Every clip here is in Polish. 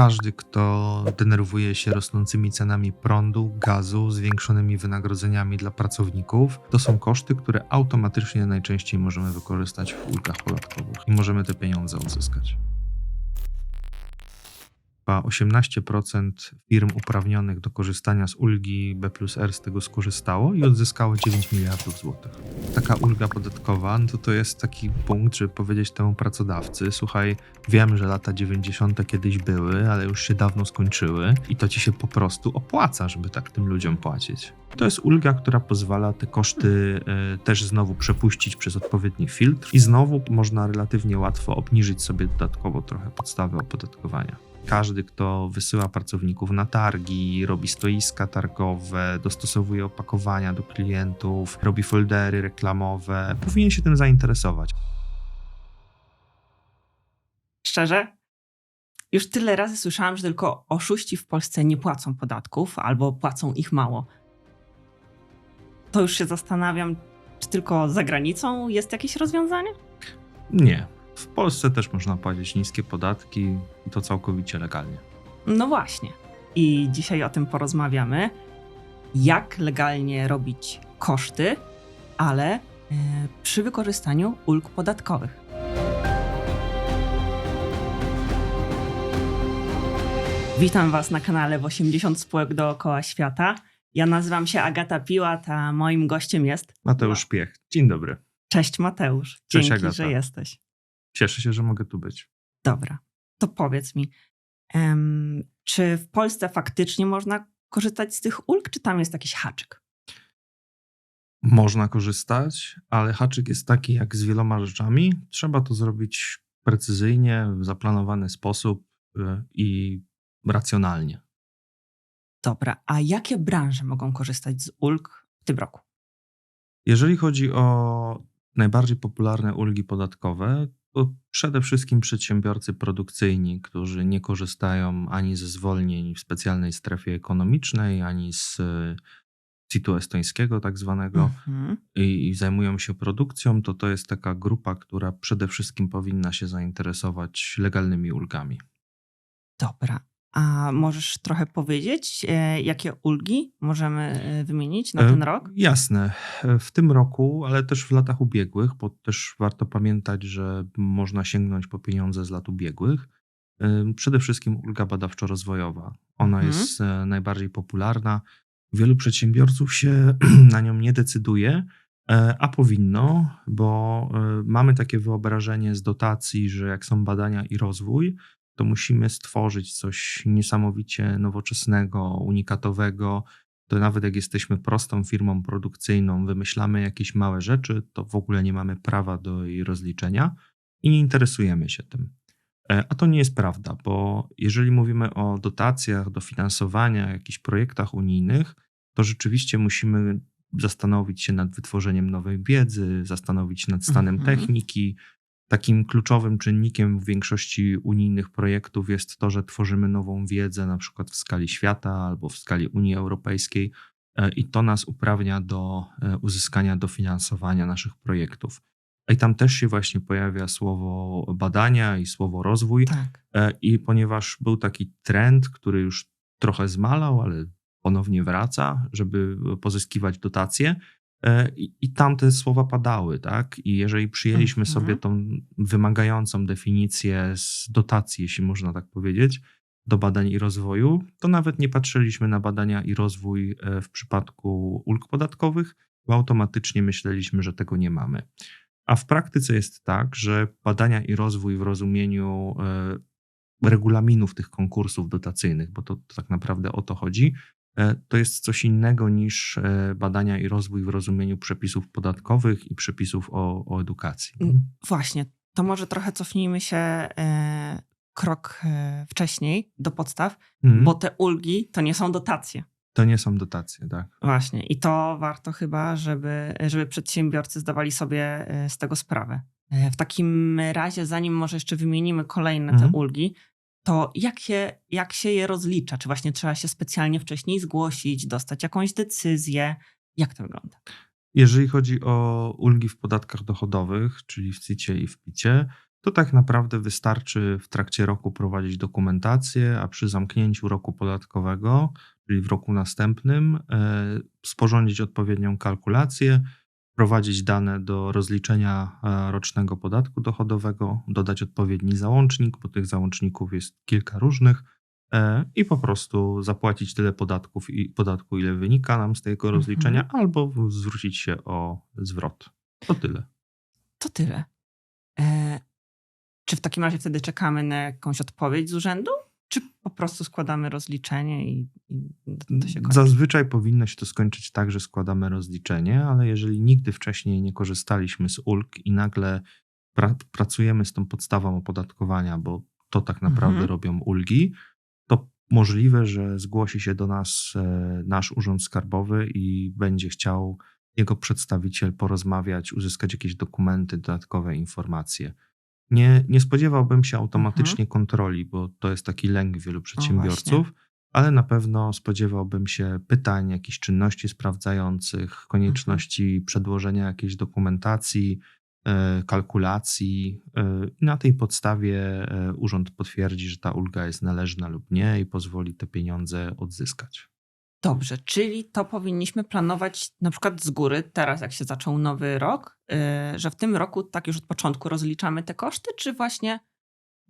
każdy, kto denerwuje się rosnącymi cenami prądu, gazu, zwiększonymi wynagrodzeniami dla pracowników, to są koszty, które automatycznie najczęściej możemy wykorzystać w ulgach podatkowych i możemy te pieniądze odzyskać. Chyba 18% firm uprawnionych do korzystania z ulgi B plus R z tego skorzystało i odzyskało 9 miliardów złotych. Taka ulga podatkowa no to, to jest taki punkt, żeby powiedzieć temu pracodawcy: Słuchaj, wiem, że lata 90. kiedyś były, ale już się dawno skończyły i to ci się po prostu opłaca, żeby tak tym ludziom płacić. To jest ulga, która pozwala te koszty e, też znowu przepuścić przez odpowiedni filtr i znowu można relatywnie łatwo obniżyć sobie dodatkowo trochę podstawę opodatkowania. Każdy, kto wysyła pracowników na targi, robi stoiska targowe, dostosowuje opakowania do klientów, robi foldery reklamowe, powinien się tym zainteresować. Szczerze? Już tyle razy słyszałam, że tylko oszuści w Polsce nie płacą podatków albo płacą ich mało. To już się zastanawiam, czy tylko za granicą jest jakieś rozwiązanie? Nie. W Polsce też można płacić niskie podatki i to całkowicie legalnie. No właśnie. I dzisiaj o tym porozmawiamy. Jak legalnie robić koszty, ale e, przy wykorzystaniu ulg podatkowych. Witam Was na kanale w 80 spółek dookoła świata. Ja nazywam się Agata Piłat, a moim gościem jest. Mateusz Piech. Dzień dobry. Cześć Mateusz. Cześć, Dzięki, Agata. że jesteś. Cieszę się, że mogę tu być. Dobra, to powiedz mi, czy w Polsce faktycznie można korzystać z tych ulg, czy tam jest jakiś haczyk? Można korzystać, ale haczyk jest taki jak z wieloma rzeczami. Trzeba to zrobić precyzyjnie, w zaplanowany sposób y, i racjonalnie. Dobra, a jakie branże mogą korzystać z ulg w tym roku? Jeżeli chodzi o najbardziej popularne ulgi podatkowe, to przede wszystkim przedsiębiorcy produkcyjni, którzy nie korzystają ani ze zwolnień w specjalnej strefie ekonomicznej, ani z CIT-u estońskiego tak zwanego Mhm. i, i zajmują się produkcją, to to jest taka grupa, która przede wszystkim powinna się zainteresować legalnymi ulgami. Dobra, a możesz trochę powiedzieć, e, jakie ulgi możemy e, wymienić na E, ten rok? Jasne. W tym roku, ale też w latach ubiegłych, bo też warto pamiętać, że można sięgnąć po pieniądze z lat ubiegłych. Przede wszystkim ulga badawczo-rozwojowa. Ona Mhm. jest najbardziej popularna. Wielu przedsiębiorców się na nią nie decyduje, a powinno, bo mamy takie wyobrażenie z dotacji, że jak są badania i rozwój, to musimy stworzyć coś niesamowicie nowoczesnego, unikatowego, to nawet jak jesteśmy prostą firmą produkcyjną, wymyślamy jakieś małe rzeczy, to w ogóle nie mamy prawa do jej rozliczenia i nie interesujemy się tym. E, A to nie jest prawda, bo jeżeli mówimy o dotacjach, dofinansowaniach, jakichś projektach unijnych, to rzeczywiście musimy zastanowić się nad wytworzeniem nowej wiedzy, zastanowić się nad stanem Mhm. techniki. Takim kluczowym czynnikiem w większości unijnych projektów jest to, że tworzymy nową wiedzę, na przykład w skali świata albo w skali Unii Europejskiej, e, i to nas uprawnia do e, uzyskania dofinansowania naszych projektów. I tam też się właśnie pojawia słowo badania i słowo rozwój. Tak. E, I ponieważ był taki trend, który już trochę zmalał, ale ponownie wraca, żeby pozyskiwać dotacje, i, i tam te słowa padały, tak? I jeżeli przyjęliśmy Mhm. sobie tą wymagającą definicję z dotacji, jeśli można tak powiedzieć, do badań i rozwoju, to nawet nie patrzyliśmy na badania i rozwój e, w przypadku ulg podatkowych, bo automatycznie myśleliśmy, że tego nie mamy. A w praktyce jest tak, że badania i rozwój w rozumieniu e, regulaminów tych konkursów dotacyjnych, bo to, to tak naprawdę o to chodzi, e, to jest coś innego niż e, badania i rozwój w rozumieniu przepisów podatkowych i przepisów o, o edukacji. Mm. Właśnie, to może trochę cofnijmy się e, krok e, wcześniej do podstaw, Mhm. bo te ulgi to nie są dotacje. To nie są dotacje, tak. Właśnie, i to warto chyba, żeby, żeby przedsiębiorcy zdawali sobie e, z tego sprawę. E, W takim razie, zanim może jeszcze wymienimy kolejne te Mhm. ulgi, to jak się, jak się je rozlicza? Czy właśnie trzeba się specjalnie wcześniej zgłosić, dostać jakąś decyzję? Jak to wygląda? Jeżeli chodzi o ulgi w podatkach dochodowych, czyli w CIT-cie i w PIT-cie, to tak naprawdę wystarczy w trakcie roku prowadzić dokumentację, a przy zamknięciu roku podatkowego, czyli w roku następnym, e, sporządzić odpowiednią kalkulację, wprowadzić dane do rozliczenia e, rocznego podatku dochodowego, dodać odpowiedni załącznik, bo tych załączników jest kilka różnych e, i po prostu zapłacić tyle podatków i podatku, ile wynika nam z tego rozliczenia, albo zwrócić się o zwrot. To tyle. To tyle. E, czy w takim razie wtedy czekamy na jakąś odpowiedź z urzędu? Po prostu składamy rozliczenie i, i to się kończy? Zazwyczaj powinno się to skończyć tak, że składamy rozliczenie, ale jeżeli nigdy wcześniej nie korzystaliśmy z ulg i nagle pra pracujemy z tą podstawą opodatkowania, bo to tak naprawdę Mhm. robią ulgi, to możliwe, że zgłosi się do nas e, nasz urząd skarbowy i będzie chciał jego przedstawiciel porozmawiać, uzyskać jakieś dokumenty, dodatkowe informacje. Nie, nie spodziewałbym się automatycznie kontroli, bo to jest taki lęk wielu przedsiębiorców, ale na pewno spodziewałbym się pytań, jakichś czynności sprawdzających, konieczności przedłożenia jakiejś dokumentacji, e, kalkulacji. e, I na tej podstawie e, urząd potwierdzi, że ta ulga jest należna lub nie i pozwoli te pieniądze odzyskać. Dobrze, czyli to powinniśmy planować na przykład z góry, teraz jak się zaczął nowy rok, yy, że w tym roku tak już od początku rozliczamy te koszty, czy właśnie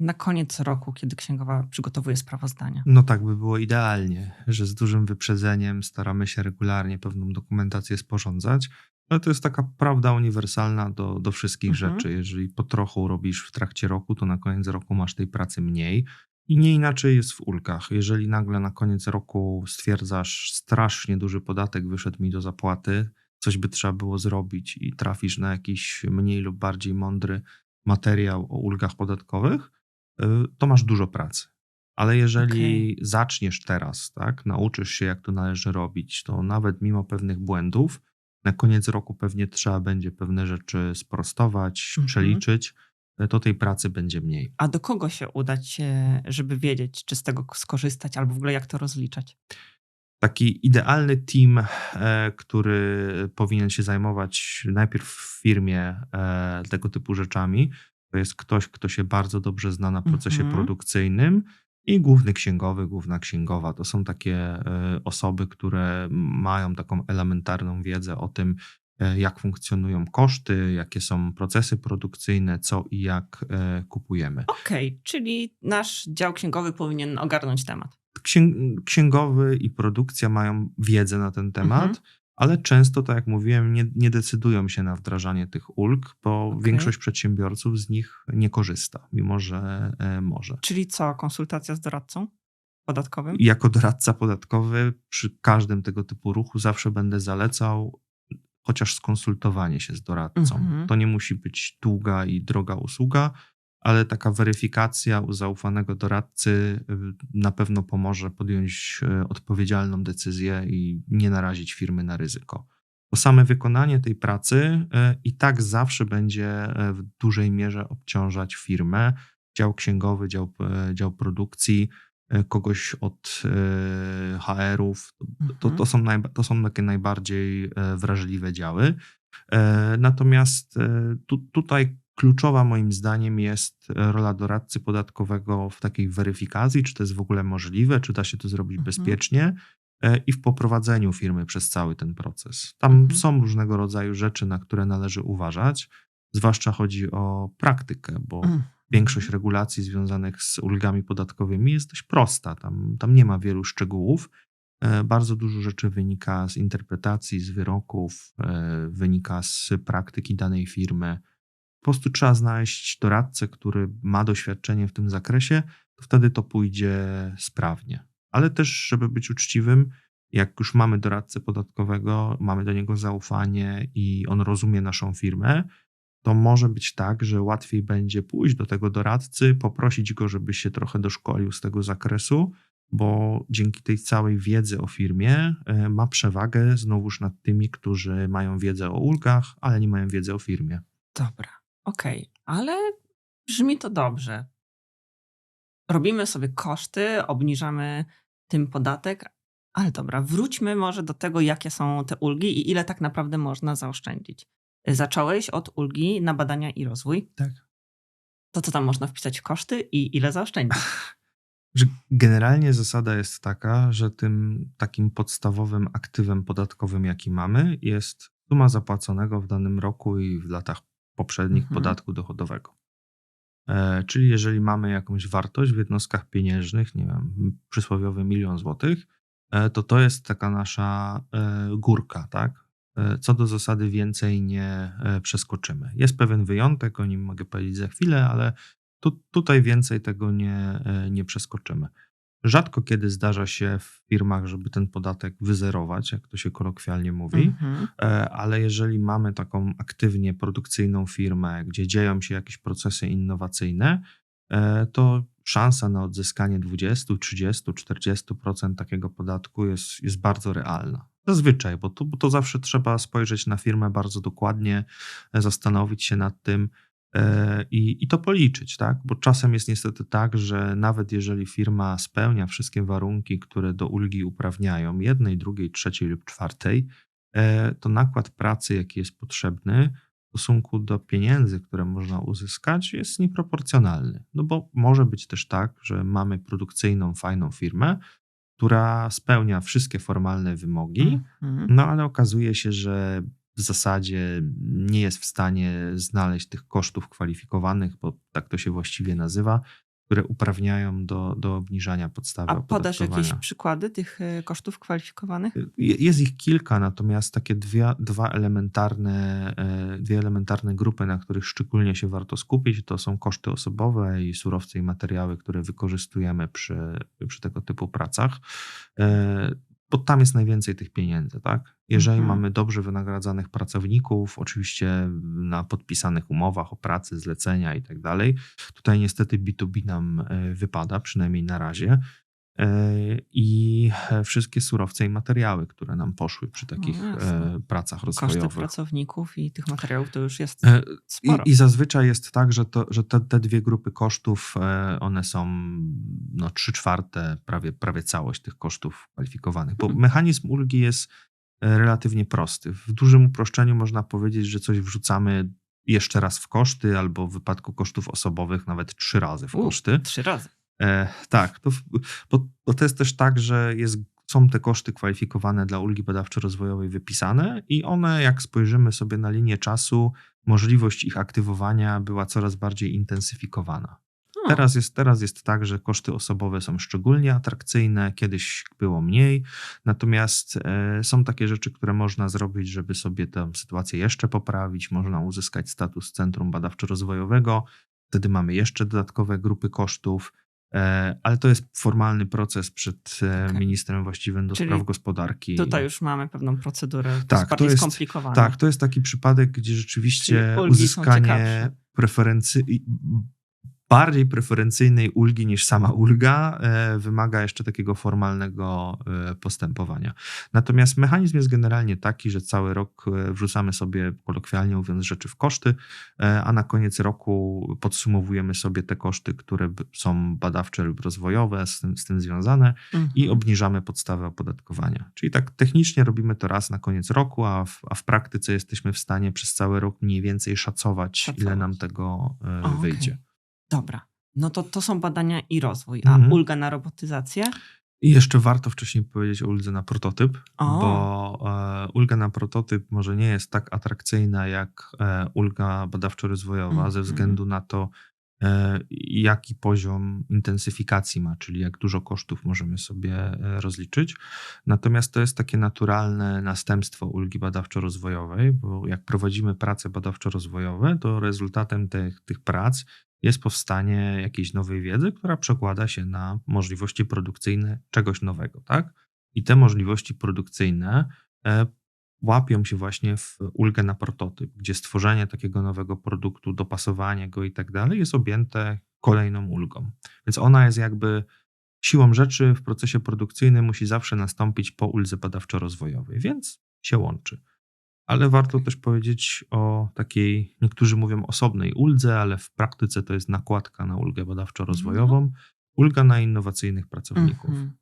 na koniec roku, kiedy księgowa przygotowuje sprawozdania? No tak by było idealnie, że z dużym wyprzedzeniem staramy się regularnie pewną dokumentację sporządzać. Ale to jest taka prawda uniwersalna do, do wszystkich Mhm. rzeczy. Jeżeli po trochu robisz w trakcie roku, to na koniec roku masz tej pracy mniej. I nie inaczej jest w ulgach. Jeżeli nagle na koniec roku stwierdzasz, strasznie duży podatek wyszedł mi do zapłaty, coś by trzeba było zrobić i trafisz na jakiś mniej lub bardziej mądry materiał o ulgach podatkowych, y, to masz dużo pracy. Ale jeżeli zaczniesz teraz, tak, nauczysz się, jak to należy robić, to nawet mimo pewnych błędów, na koniec roku pewnie trzeba będzie pewne rzeczy sprostować, Mhm. przeliczyć, e, to tej pracy będzie mniej. A do kogo się udać, żeby wiedzieć, czy z tego skorzystać, albo w ogóle jak to rozliczać? Taki idealny team, e, który powinien się zajmować najpierw w firmie e, tego typu rzeczami, to jest ktoś, kto się bardzo dobrze zna na procesie Mhm. produkcyjnym i główny księgowy, główna księgowa. To są takie e, osoby, które mają taką elementarną wiedzę o tym, jak funkcjonują koszty, jakie są procesy produkcyjne, co i jak e, kupujemy. Okej, czyli nasz dział księgowy powinien ogarnąć temat. Księ- księgowy i produkcja mają wiedzę na ten temat, Mhm. ale często, tak jak mówiłem, nie, nie decydują się na wdrażanie tych ulg, bo Okej. większość przedsiębiorców z nich nie korzysta, mimo że e, może. Czyli co, konsultacja z doradcą podatkowym? Jako doradca podatkowy przy każdym tego typu ruchu zawsze będę zalecał chociaż skonsultowanie się z doradcą. Mhm. To nie musi być długa i droga usługa, ale taka weryfikacja u zaufanego doradcy y, na pewno pomoże podjąć y, odpowiedzialną decyzję i nie narazić firmy na ryzyko. To same wykonanie tej pracy y, i tak zawsze będzie w dużej mierze obciążać firmę, dział księgowy, dział, dział produkcji, kogoś od y, HR-ów. To, to, Mhm. są najba- to są takie najbardziej e, wrażliwe działy. E, Natomiast e, tu, tutaj kluczowa moim zdaniem jest e, rola doradcy podatkowego w takiej weryfikacji, czy to jest w ogóle możliwe, czy da się to zrobić Mhm. bezpiecznie e, i w poprowadzeniu firmy przez cały ten proces. Tam Mhm. są różnego rodzaju rzeczy, na które należy uważać, zwłaszcza chodzi o praktykę, bo Mm. Większość regulacji związanych z ulgami podatkowymi jest dość prosta. Tam, tam nie ma wielu szczegółów. E, Bardzo dużo rzeczy wynika z interpretacji, z wyroków, e, wynika z praktyki danej firmy. Po prostu trzeba znaleźć doradcę, który ma doświadczenie w tym zakresie, to wtedy to pójdzie sprawnie. Ale też, żeby być uczciwym, jak już mamy doradcę podatkowego, mamy do niego zaufanie i on rozumie naszą firmę, to może być tak, że łatwiej będzie pójść do tego doradcy, poprosić go, żeby się trochę doszkolił z tego zakresu, bo dzięki tej całej wiedzy o firmie e, ma przewagę znowuż nad tymi, którzy mają wiedzę o ulgach, ale nie mają wiedzy o firmie. Dobra, okej, ale brzmi to dobrze. Robimy sobie koszty, obniżamy tym podatek, ale dobra, wróćmy może do tego, jakie są te ulgi i ile tak naprawdę można zaoszczędzić. Zacząłeś od ulgi na badania i rozwój. Tak. To co tam można wpisać koszty i ile zaoszczędzić? Generalnie zasada jest taka, że tym takim podstawowym aktywem podatkowym, jaki mamy, jest suma zapłaconego w danym roku i w latach poprzednich Mhm. podatku dochodowego. E, czyli jeżeli mamy jakąś wartość w jednostkach pieniężnych, nie wiem, przysłowiowy milion złotych, e, to to jest taka nasza e, górka, tak? E, Co do zasady więcej nie e, przeskoczymy. Jest pewien wyjątek, o nim mogę powiedzieć za chwilę, ale tu, tutaj więcej tego nie, e, nie przeskoczymy. Rzadko kiedy zdarza się w firmach, żeby ten podatek wyzerować, jak to się kolokwialnie mówi, Mhm. ale jeżeli mamy taką aktywnie produkcyjną firmę, gdzie dzieją się jakieś procesy innowacyjne, to szansa na odzyskanie 20, 30, 40% takiego podatku jest, jest bardzo realna. Zazwyczaj, bo to, bo to zawsze trzeba spojrzeć na firmę bardzo dokładnie, e, zastanowić się nad tym, e, i, i to policzyć, tak? Bo czasem jest niestety tak, że nawet jeżeli firma spełnia wszystkie warunki, które do ulgi uprawniają, jednej, drugiej, trzeciej lub czwartej, e, to nakład pracy, jaki jest potrzebny w stosunku do pieniędzy, które można uzyskać, jest nieproporcjonalny. No bo może być też tak, że mamy produkcyjną, fajną firmę, która spełnia wszystkie formalne wymogi, Mhm. no ale okazuje się, że w zasadzie nie jest w stanie znaleźć tych kosztów kwalifikowanych, bo tak to się właściwie nazywa, które uprawniają do, do obniżania podstawy A podasz jakieś przykłady tych e, kosztów kwalifikowanych? Je- Jest ich kilka, natomiast takie dwie, dwa elementarne, e, dwie elementarne grupy, na których szczególnie się warto skupić, to są koszty osobowe i surowce i materiały, które wykorzystujemy przy, przy tego typu pracach. Bo tam jest najwięcej tych pieniędzy, tak? Jeżeli Mhm. mamy dobrze wynagradzanych pracowników, oczywiście na podpisanych umowach o pracy, zlecenia i tak dalej, tutaj niestety B2B nam e, wypada, przynajmniej na razie. E, I wszystkie surowce i materiały, które nam poszły przy takich No e, pracach Koszty rozwojowych. pracowników i tych materiałów to już jest E, sporo. I, I zazwyczaj jest tak, że, to, że te, te dwie grupy kosztów, one są no, trzy czwarte, prawie, prawie całość tych kosztów kwalifikowanych. Bo Hmm. mechanizm ulgi jest relatywnie prosty. W dużym uproszczeniu można powiedzieć, że coś wrzucamy jeszcze raz w koszty, albo w wypadku kosztów osobowych nawet trzy razy w U, koszty. Trzy razy. E, tak, to, bo, bo to jest też tak, że jest, są te koszty kwalifikowane dla ulgi badawczo-rozwojowej wypisane i one, jak spojrzymy sobie na linię czasu, możliwość ich aktywowania była coraz bardziej intensyfikowana. O, Teraz jest, teraz jest tak, że koszty osobowe są szczególnie atrakcyjne, kiedyś było mniej, natomiast e, są takie rzeczy, które można zrobić, żeby sobie tę sytuację jeszcze poprawić. Można uzyskać status centrum badawczo-rozwojowego, wtedy mamy jeszcze dodatkowe grupy kosztów, ale to jest formalny proces przed e, Okej. ministrem właściwym do Czyli spraw gospodarki. Tutaj już mamy pewną procedurę Tak, tak, to bardziej jest- skomplikowaną. Tak, to jest taki przypadek, gdzie rzeczywiście uzyskanie ciekawsze. Bardziej preferencyjnej ulgi niż sama ulga e, wymaga jeszcze takiego formalnego e, postępowania. Natomiast mechanizm jest generalnie taki, że cały rok e, wrzucamy sobie, kolokwialnie mówiąc, rzeczy w koszty, a na koniec roku podsumowujemy sobie te koszty, które są badawcze lub rozwojowe, z tym, z tym związane Mhm. i obniżamy podstawę opodatkowania. Czyli tak technicznie robimy to raz na koniec roku, a w, a w praktyce jesteśmy w stanie przez cały rok mniej więcej szacować, Szacować. ile nam tego e, O, okej. Dobra. No to to są badania i rozwój. A Mhm. ulga na robotyzację? I jeszcze warto wcześniej powiedzieć o uldze na prototyp, O. bo e, ulga na prototyp może nie jest tak atrakcyjna jak e, ulga badawczo-rozwojowa ze Mhm. względu na to, e, jaki poziom intensyfikacji ma, czyli jak dużo kosztów możemy sobie e, rozliczyć. Natomiast to jest takie naturalne następstwo ulgi badawczo-rozwojowej, bo jak prowadzimy prace badawczo-rozwojowe, to rezultatem tych, tych prac jest powstanie jakiejś nowej wiedzy, która przekłada się na możliwości produkcyjne czegoś nowego, tak? I te możliwości produkcyjne e, łapią się właśnie w ulgę na prototyp, gdzie stworzenie takiego nowego produktu, dopasowanie go i tak dalej jest objęte kolejną ulgą. Więc ona jest jakby siłą rzeczy w procesie produkcyjnym musi zawsze nastąpić po uldze badawczo-rozwojowej, więc się łączy. Ale warto też powiedzieć o takiej, niektórzy mówią osobnej uldze, ale w praktyce to jest nakładka na ulgę badawczo-rozwojową, ulga na innowacyjnych pracowników. Mhm.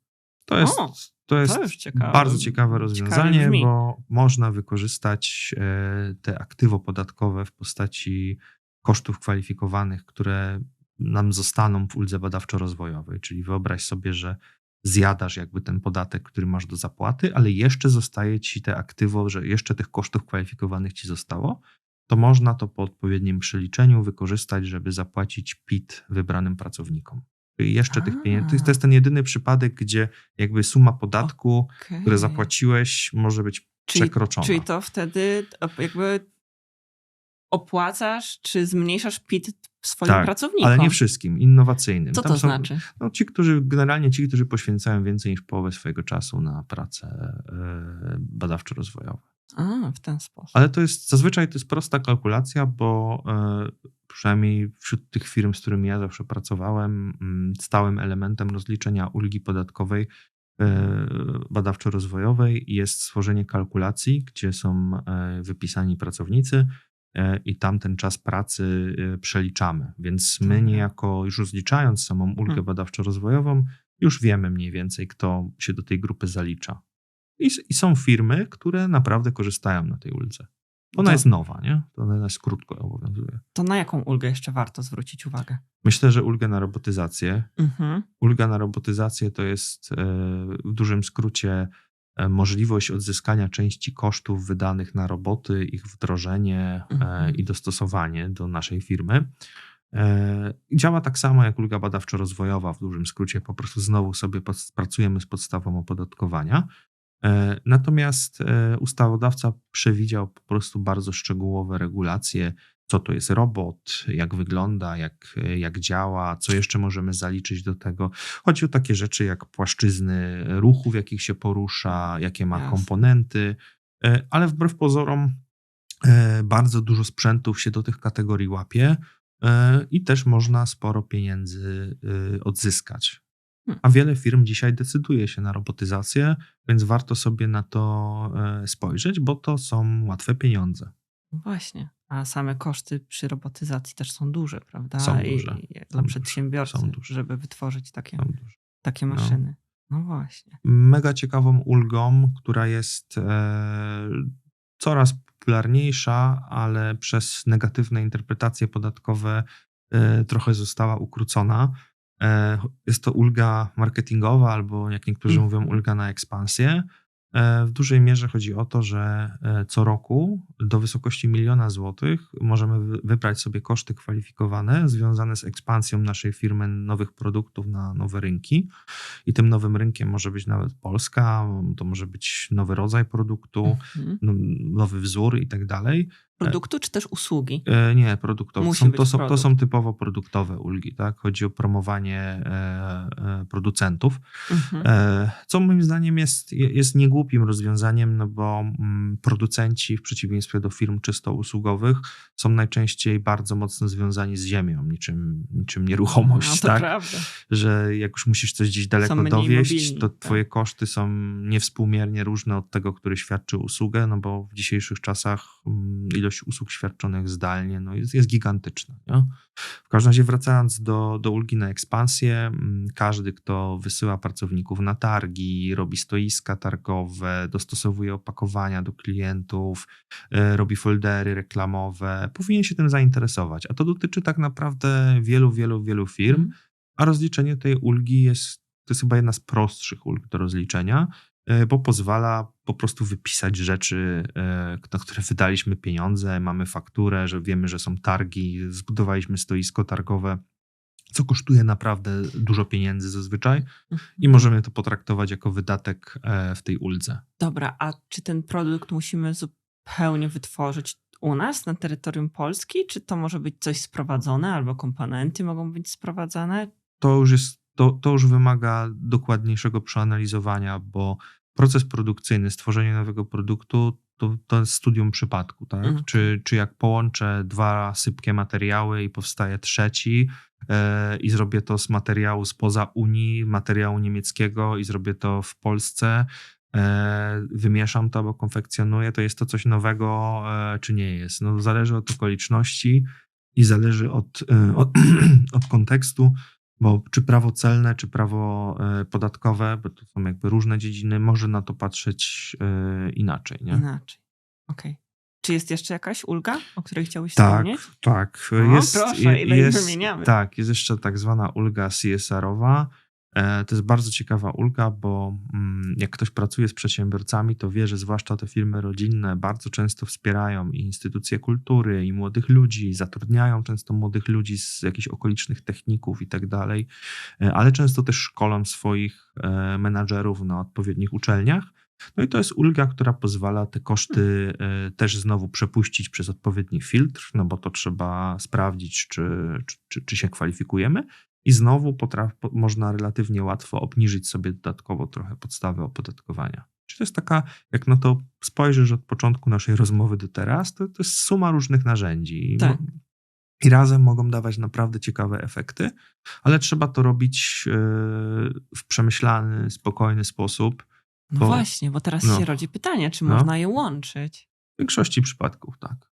To jest, O, to jest już ciekawe. bardzo ciekawe rozwiązanie, brzmi. bo można wykorzystać e, te aktywo podatkowe w postaci kosztów kwalifikowanych, które nam zostaną w uldze badawczo-rozwojowej. Czyli wyobraź sobie, że zjadasz jakby ten podatek, który masz do zapłaty, ale jeszcze zostaje ci te aktywo, że jeszcze tych kosztów kwalifikowanych ci zostało, to można to po odpowiednim przeliczeniu wykorzystać, żeby zapłacić PIT wybranym pracownikom. Czyli jeszcze tych pieniędzy. To jest, ten jedyny przypadek, gdzie jakby suma podatku, Okej. które zapłaciłeś, może być Czyli- przekroczona. Czyli to wtedy jakby opłacasz, czy zmniejszasz PIT swoim Tak, pracownikom. ale nie wszystkim, innowacyjnym. Co Tam to są, znaczy? No, ci, którzy, generalnie ci, którzy poświęcają więcej niż połowę swojego czasu na pracę e, badawczo-rozwojową. A, w ten sposób. Ale to jest, zazwyczaj to jest prosta kalkulacja, bo e, przynajmniej wśród tych firm, z którymi ja zawsze pracowałem, mm, stałym elementem rozliczenia ulgi podatkowej e, badawczo-rozwojowej jest stworzenie kalkulacji, gdzie są e, wypisani pracownicy i tam ten czas pracy e, przeliczamy. Więc my Dobra. niejako już rozliczając samą ulgę Hmm. badawczo-rozwojową, już wiemy mniej więcej, kto się do tej grupy zalicza. I, I są firmy, które naprawdę korzystają na tej uldze. Ona To- jest nowa, nie? To ona jest krótko obowiązuje. To na jaką ulgę jeszcze warto zwrócić uwagę? Myślę, że ulgę na robotyzację. Mhm. Ulga na robotyzację to jest e, w dużym skrócie e, możliwość odzyskania części kosztów wydanych na roboty, ich wdrożenie e, Mhm. i dostosowanie do naszej firmy. E, Działa tak samo jak ulga badawczo-rozwojowa, w dużym skrócie po prostu znowu sobie pod- pracujemy z podstawą opodatkowania. E, Natomiast e, ustawodawca przewidział po prostu bardzo szczegółowe regulacje, co to jest robot, jak wygląda, jak, jak działa, co jeszcze możemy zaliczyć do tego. Chodzi o takie rzeczy jak płaszczyzny ruchu, w jakich się porusza, jakie ma komponenty, e, ale wbrew pozorom e, bardzo dużo sprzętów się do tych kategorii łapie e, i też można sporo pieniędzy odzyskać. Hmm. A wiele firm dzisiaj decyduje się na robotyzację, więc warto sobie na to spojrzeć, bo to są łatwe pieniądze. Właśnie. A same koszty przy robotyzacji też są duże, prawda? Są I, duże. i Są dla duże. przedsiębiorcy, Są duże. żeby wytworzyć takie, takie No. maszyny. No właśnie. mega ciekawą ulgą, która jest e, coraz popularniejsza, ale przez negatywne interpretacje podatkowe e, trochę została ukrócona. E, jest to ulga marketingowa, albo jak niektórzy Mhm. mówią, ulga na ekspansję. E, w dużej mierze chodzi o to, że e, co roku do wysokości miliona złotych możemy wy- wybrać sobie koszty kwalifikowane związane z ekspansją naszej firmy nowych produktów na nowe rynki. I tym nowym rynkiem może być nawet Polska, to może być nowy rodzaj produktu, Mhm. no, nowy wzór i tak dalej. Produktu czy też usługi? E, nie, produktowe. Są, to, są, to są typowo produktowe ulgi, tak? Chodzi o promowanie e, e, producentów. Mhm. Co moim zdaniem jest, jest niegłupim rozwiązaniem, no bo mm, producenci, w przeciwieństwie do firm czysto usługowych, są najczęściej bardzo mocno związani z ziemią, niczym, niczym nieruchomość, No to tak? prawda. Że jak już musisz coś gdzieś daleko dowieść, mobilni, to tak. twoje koszty są niewspółmiernie różne od tego, który świadczy usługę, no bo w dzisiejszych czasach mm, ilość usług świadczonych zdalnie no jest, jest gigantyczna. Nie? W każdym razie wracając do, do ulgi na ekspansję, mm, każdy, kto wysyła pracowników na targi, robi stoiska targowe, dostosowuje opakowania do klientów, e, robi foldery reklamowe, powinien się tym zainteresować. A to dotyczy tak naprawdę wielu, wielu, wielu firm, Mhm. a rozliczenie tej ulgi jest, to jest chyba jedna z prostszych ulg do rozliczenia, e, bo pozwala po prostu wypisać rzeczy, e, na które wydaliśmy pieniądze, mamy fakturę, że wiemy, że są targi, zbudowaliśmy stoisko targowe, co kosztuje naprawdę dużo pieniędzy zazwyczaj i możemy to potraktować jako wydatek e, w tej uldze. Dobra, a czy ten produkt musimy zupełnie wytworzyć u nas na terytorium Polski? Czy to może być coś sprowadzone albo komponenty mogą być sprowadzane? to już jest, to, to już wymaga dokładniejszego przeanalizowania, bo proces produkcyjny, stworzenie nowego produktu to, to jest studium przypadku, tak? Mhm. Czy, czy jak połączę dwa sypkie materiały i powstaje trzeci e, i zrobię to z materiału spoza Unii, materiału niemieckiego i zrobię to w Polsce, e, wymieszam to albo konfekcjonuję, to jest to coś nowego, e, czy nie jest? No, zależy od okoliczności i zależy od, od, od kontekstu, bo czy prawo celne, czy prawo e, podatkowe, bo to są jakby różne dziedziny, może na to patrzeć e, inaczej. Nie? Inaczej. Okej. Czy jest jeszcze jakaś ulga, o której chciałeś Tak, wspomnieć? tak. O, jest, proszę, ile jest, wymieniamy. Tak, jest jeszcze tak zwana ulga CSR-owa. E, To jest bardzo ciekawa ulga, bo mm, jak ktoś pracuje z przedsiębiorcami, to wie, że zwłaszcza te firmy rodzinne bardzo często wspierają i instytucje kultury, i młodych ludzi, zatrudniają często młodych ludzi z jakichś okolicznych techników i tak dalej, E, ale często też szkolą swoich e, menadżerów na odpowiednich uczelniach. No i to jest ulga, która pozwala te koszty też znowu przepuścić przez odpowiedni filtr, no bo to trzeba sprawdzić, czy, czy, czy się kwalifikujemy. I znowu potraf, po- można relatywnie łatwo obniżyć sobie dodatkowo trochę podstawę opodatkowania. Czyli to jest taka, jak na to spojrzysz od początku naszej rozmowy do teraz, to, to jest suma różnych narzędzi. I Tak. I razem mogą dawać naprawdę ciekawe efekty, ale trzeba to robić e, w przemyślany, spokojny sposób. No Bo- właśnie, bo teraz no. się rodzi pytanie, czy No. można je łączyć W większości przypadków tak.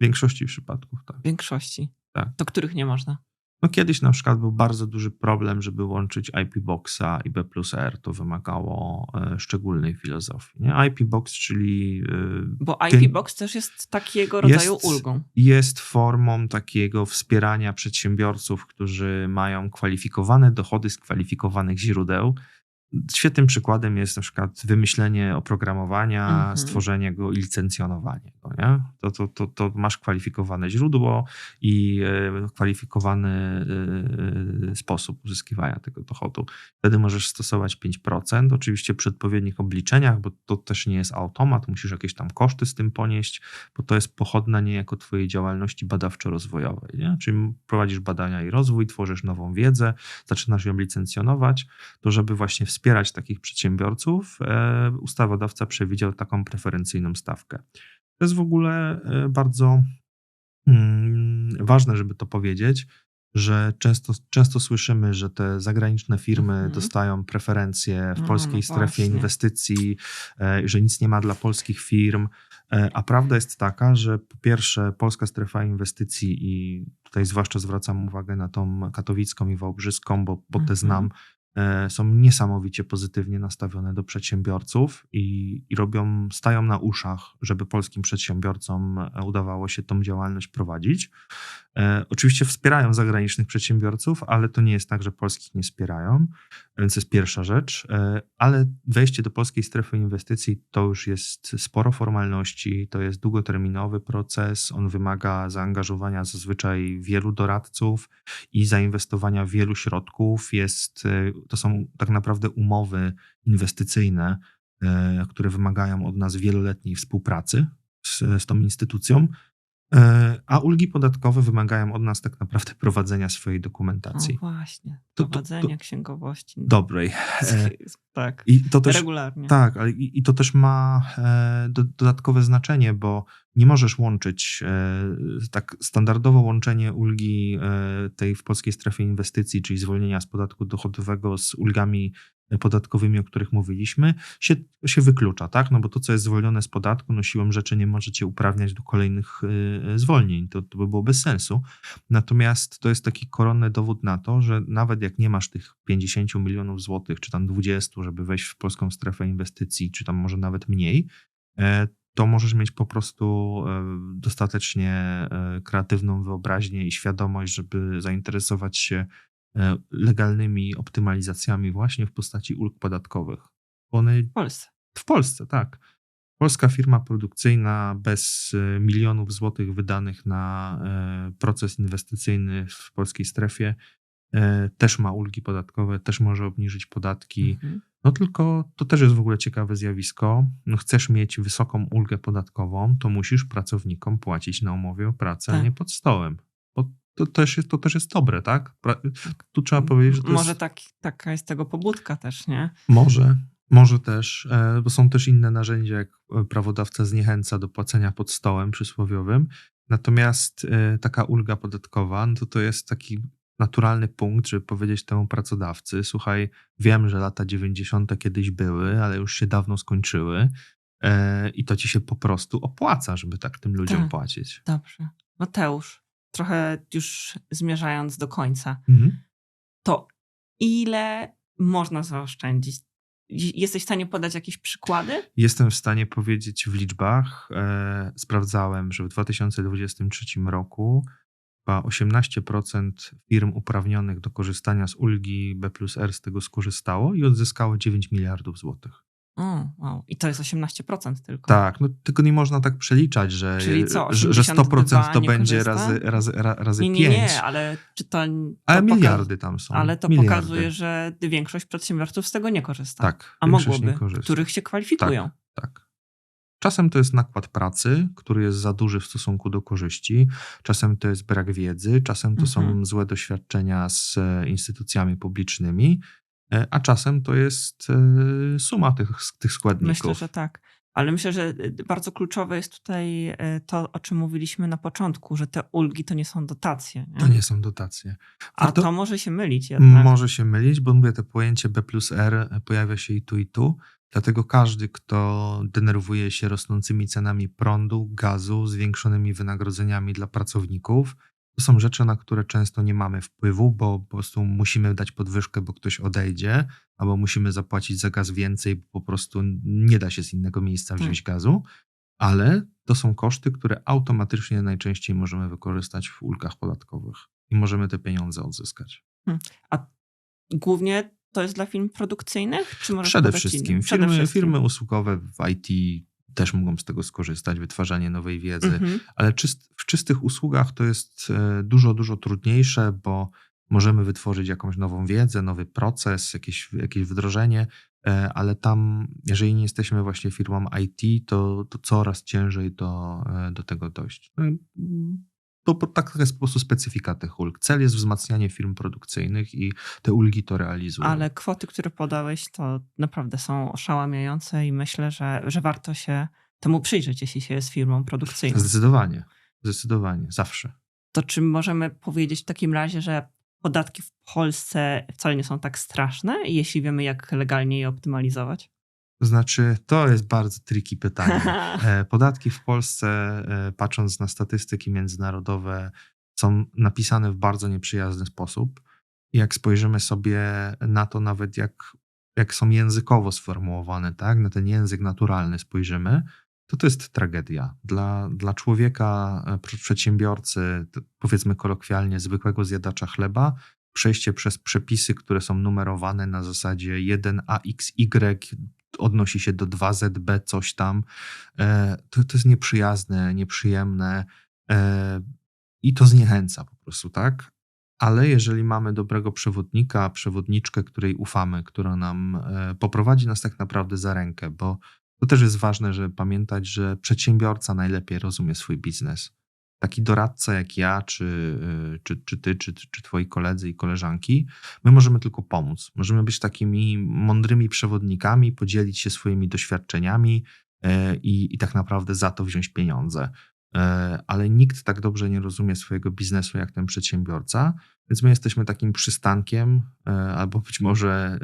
W większości przypadków tak. w większości. Tak. Do których nie można. No kiedyś na przykład był bardzo duży problem, żeby łączyć IP Boxa i B plus R. To wymagało e, szczególnej filozofii. Nie? IP Box, czyli e, Bo IP Box też jest takiego rodzaju Jest- ulgą. jest formą takiego wspierania przedsiębiorców, którzy mają kwalifikowane dochody z kwalifikowanych źródeł. Świetnym przykładem jest na przykład wymyślenie oprogramowania, Mhm. stworzenie go i licencjonowanie go. Nie? To, to, to, to masz kwalifikowane źródło i e, kwalifikowany e, sposób uzyskiwania tego dochodu. Wtedy możesz stosować 5%, oczywiście przy odpowiednich obliczeniach, bo to też nie jest automat, musisz jakieś tam koszty z tym ponieść, bo to jest pochodna niejako twojej działalności badawczo-rozwojowej. Nie? Czyli prowadzisz badania i rozwój, tworzysz nową wiedzę, zaczynasz ją licencjonować, to żeby właśnie wspierać takich przedsiębiorców, e, ustawodawca przewidział taką preferencyjną stawkę. To jest w ogóle e, bardzo mm, ważne, żeby to powiedzieć, że często, często słyszymy, że te zagraniczne firmy Mhm. dostają preferencje w No, polskiej no strefie inwestycji, e, że nic nie ma dla polskich firm. A prawda jest taka, że po pierwsze polska strefa inwestycji i tutaj zwłaszcza zwracam uwagę na tą katowicką i wałbrzyską, bo, bo te Mhm. znam, są niesamowicie pozytywnie nastawione do przedsiębiorców i, i robią, stają na uszach, żeby polskim przedsiębiorcom e, udawało się tą działalność prowadzić. E, oczywiście wspierają zagranicznych przedsiębiorców, ale to nie jest tak, że polskich nie wspierają, więc to jest pierwsza rzecz. E, ale wejście do polskiej strefy inwestycji to już jest sporo formalności, to jest długoterminowy proces, on wymaga zaangażowania zazwyczaj wielu doradców i zainwestowania wielu środków. Jest, e, to są tak naprawdę umowy inwestycyjne, e, które wymagają od nas wieloletniej współpracy z, z tą instytucją. E, A ulgi podatkowe wymagają od nas tak naprawdę prowadzenia swojej No dokumentacji. właśnie. To- to- Prowadzenia księgowości. Dobrej. E, tak. I to też, Regularnie. tak, ale i, i to też ma e, do, dodatkowe znaczenie, bo nie możesz łączyć tak standardowo łączenie ulgi tej w polskiej strefie inwestycji, czyli zwolnienia z podatku dochodowego z ulgami podatkowymi, o których mówiliśmy, się, się wyklucza, tak? No bo to, co jest zwolnione z podatku, no siłą rzeczy nie możecie uprawniać do kolejnych e, zwolnień. To, to by było bez sensu. Natomiast to jest taki koronny dowód na to, że nawet jak nie masz tych 50 milionów złotych, czy tam 20, żeby wejść w polską strefę inwestycji, czy tam może nawet mniej, e, to możesz mieć po prostu e, dostatecznie e, kreatywną wyobraźnię i świadomość, żeby zainteresować się legalnymi optymalizacjami właśnie w postaci ulg podatkowych. One W Polsce. w Polsce, tak. Polska firma produkcyjna bez e, milionów złotych wydanych na e, proces inwestycyjny w polskiej strefie e, też ma ulgi podatkowe, też może obniżyć podatki. Mhm. No tylko to też jest w ogóle ciekawe zjawisko. No chcesz mieć wysoką ulgę podatkową, to musisz pracownikom płacić na umowie o pracę, a Tak. nie pod stołem. To też jest, to też jest dobre, tak? Tu trzeba powiedzieć, że to Może jest... tak, taka jest tego pobudka też, nie? Może, może też, e, bo są też inne narzędzia, jak e, prawodawca zniechęca do płacenia pod stołem przysłowiowym. Natomiast e, taka ulga podatkowa, no to to jest taki naturalny punkt, żeby powiedzieć temu pracodawcy: Słuchaj, wiem, że lata 90. kiedyś były, ale już się dawno skończyły. I to ci się po prostu opłaca, żeby tak tym ludziom Tak. płacić. Dobrze. Mateusz, trochę już zmierzając do końca, Mhm. to ile można zaoszczędzić Jesteś w stanie podać jakieś przykłady? Jestem w stanie powiedzieć w liczbach. E, sprawdzałem, że w 2023 roku chyba 18% firm uprawnionych do korzystania z ulgi B plus R z tego skorzystało i odzyskało 9 miliardów złotych. O, wow. I to jest 18% tylko. Tak, no tylko nie można tak przeliczać, że, Czyli co, że, że 100% to 82 nie będzie razy, razy, ra- razy Nie, 5. nie, nie, ale czy to. ale miliardy tam są. Ale to miliardy. pokazuje, że większość przedsiębiorców z tego nie korzysta. Tak, A mogłoby, nie których się kwalifikują. Tak. Czasem to jest nakład pracy, który jest za duży w stosunku do korzyści, czasem to jest brak wiedzy, czasem to Mhm. są złe doświadczenia z e, instytucjami publicznymi, a czasem to jest e, suma tych, tych składników. Myślę, że tak. Ale myślę, że y, bardzo kluczowe jest tutaj to, o czym mówiliśmy na początku, że te ulgi to nie są dotacje. Nie? To nie są dotacje. A Warto- to może się mylić jednak. Może się mylić, bo mówię, to pojęcie B plus R pojawia się i tu, i tu. Dlatego każdy, kto denerwuje się rosnącymi cenami prądu, gazu, zwiększonymi wynagrodzeniami dla pracowników, to są rzeczy, na które często nie mamy wpływu, bo po prostu musimy dać podwyżkę, bo ktoś odejdzie, albo musimy zapłacić za gaz więcej, bo po prostu nie da się z innego miejsca wziąć gazu. Ale to są koszty, które automatycznie najczęściej możemy wykorzystać w ulgach podatkowych i możemy te pieniądze odzyskać. Głównie to jest dla firm produkcyjnych? Czy możesz Przede wszystkim. Przede Firmy, wszystkim. firmy usługowe w IT też mogą z tego skorzystać, wytwarzanie nowej wiedzy, Mhm. ale czyst, czystych usługach to jest e, dużo, dużo trudniejsze, bo możemy wytworzyć jakąś nową wiedzę, nowy proces, jakieś, jakieś wdrożenie, e, ale tam, jeżeli nie jesteśmy właśnie firmą IT, to, to coraz ciężej do, e, do tego dojść. No mm, To po- tak jest po prostu specyfika tych ulg. Cel jest wzmacnianie firm produkcyjnych i te ulgi to realizują. Ale kwoty, które podałeś, to naprawdę są oszałamiające i myślę, że, że warto się temu przyjrzeć, jeśli się jest firmą produkcyjną. Zdecydowanie. Zdecydowanie. Zawsze. To czy możemy powiedzieć w takim razie, że podatki w Polsce wcale nie są tak straszne, jeśli wiemy, jak legalnie je optymalizować? Znaczy, to jest bardzo tricky pytanie. E, Podatki w Polsce, e, patrząc na statystyki międzynarodowe, są napisane w bardzo nieprzyjazny sposób. Jak spojrzymy sobie na to, nawet jak, jak są językowo sformułowane, tak, na ten język naturalny spojrzymy, to to jest tragedia. Dla, dla człowieka, e, pr- przedsiębiorcy, powiedzmy kolokwialnie, zwykłego zjadacza chleba, przejście przez przepisy, które są numerowane na zasadzie 1AXY odnosi się do 2ZB, coś tam, e, to, to jest nieprzyjazne, nieprzyjemne e, i to zniechęca po prostu, tak? Ale jeżeli mamy dobrego przewodnika, przewodniczkę, której ufamy, która nam poprowadzi nas tak naprawdę za rękę, bo to też jest ważne, żeby pamiętać, że przedsiębiorca najlepiej rozumie swój biznes. Taki doradca jak ja, czy, y, czy, czy ty, czy, czy twoi koledzy i koleżanki, my możemy tylko pomóc. Możemy być takimi mądrymi przewodnikami, podzielić się swoimi doświadczeniami e, i, i tak naprawdę za to wziąć pieniądze. E, Ale nikt tak dobrze nie rozumie swojego biznesu jak ten przedsiębiorca, więc my jesteśmy takim przystankiem, e, albo być może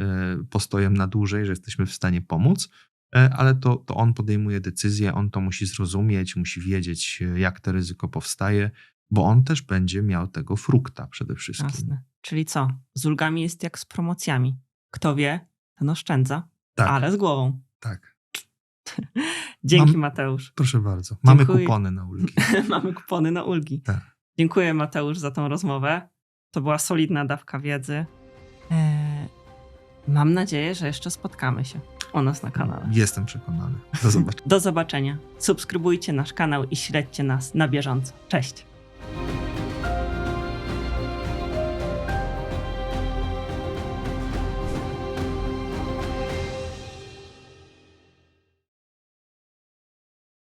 postojem na dłużej, że jesteśmy w stanie pomóc, ale to, to on podejmuje decyzję, on to musi zrozumieć, musi wiedzieć, e, jak to ryzyko powstaje, bo on też będzie miał tego frukta przede wszystkim. Jasne. Czyli co? Z ulgami jest jak z promocjami. Kto wie, ten oszczędza, Tak, ale z głową. tak. Dzięki, Mam- Mateusz. Proszę bardzo. Mamy Dziękuję. kupony na ulgi. Mamy kupony na ulgi. Tak. Dziękuję, Mateusz, za tą rozmowę. To była solidna dawka wiedzy. Eee, mam nadzieję, że jeszcze spotkamy się u nas na kanale. Jestem przekonany. Do zobaczenia. Do zobaczenia. Subskrybujcie nasz kanał i śledźcie nas na bieżąco. Cześć.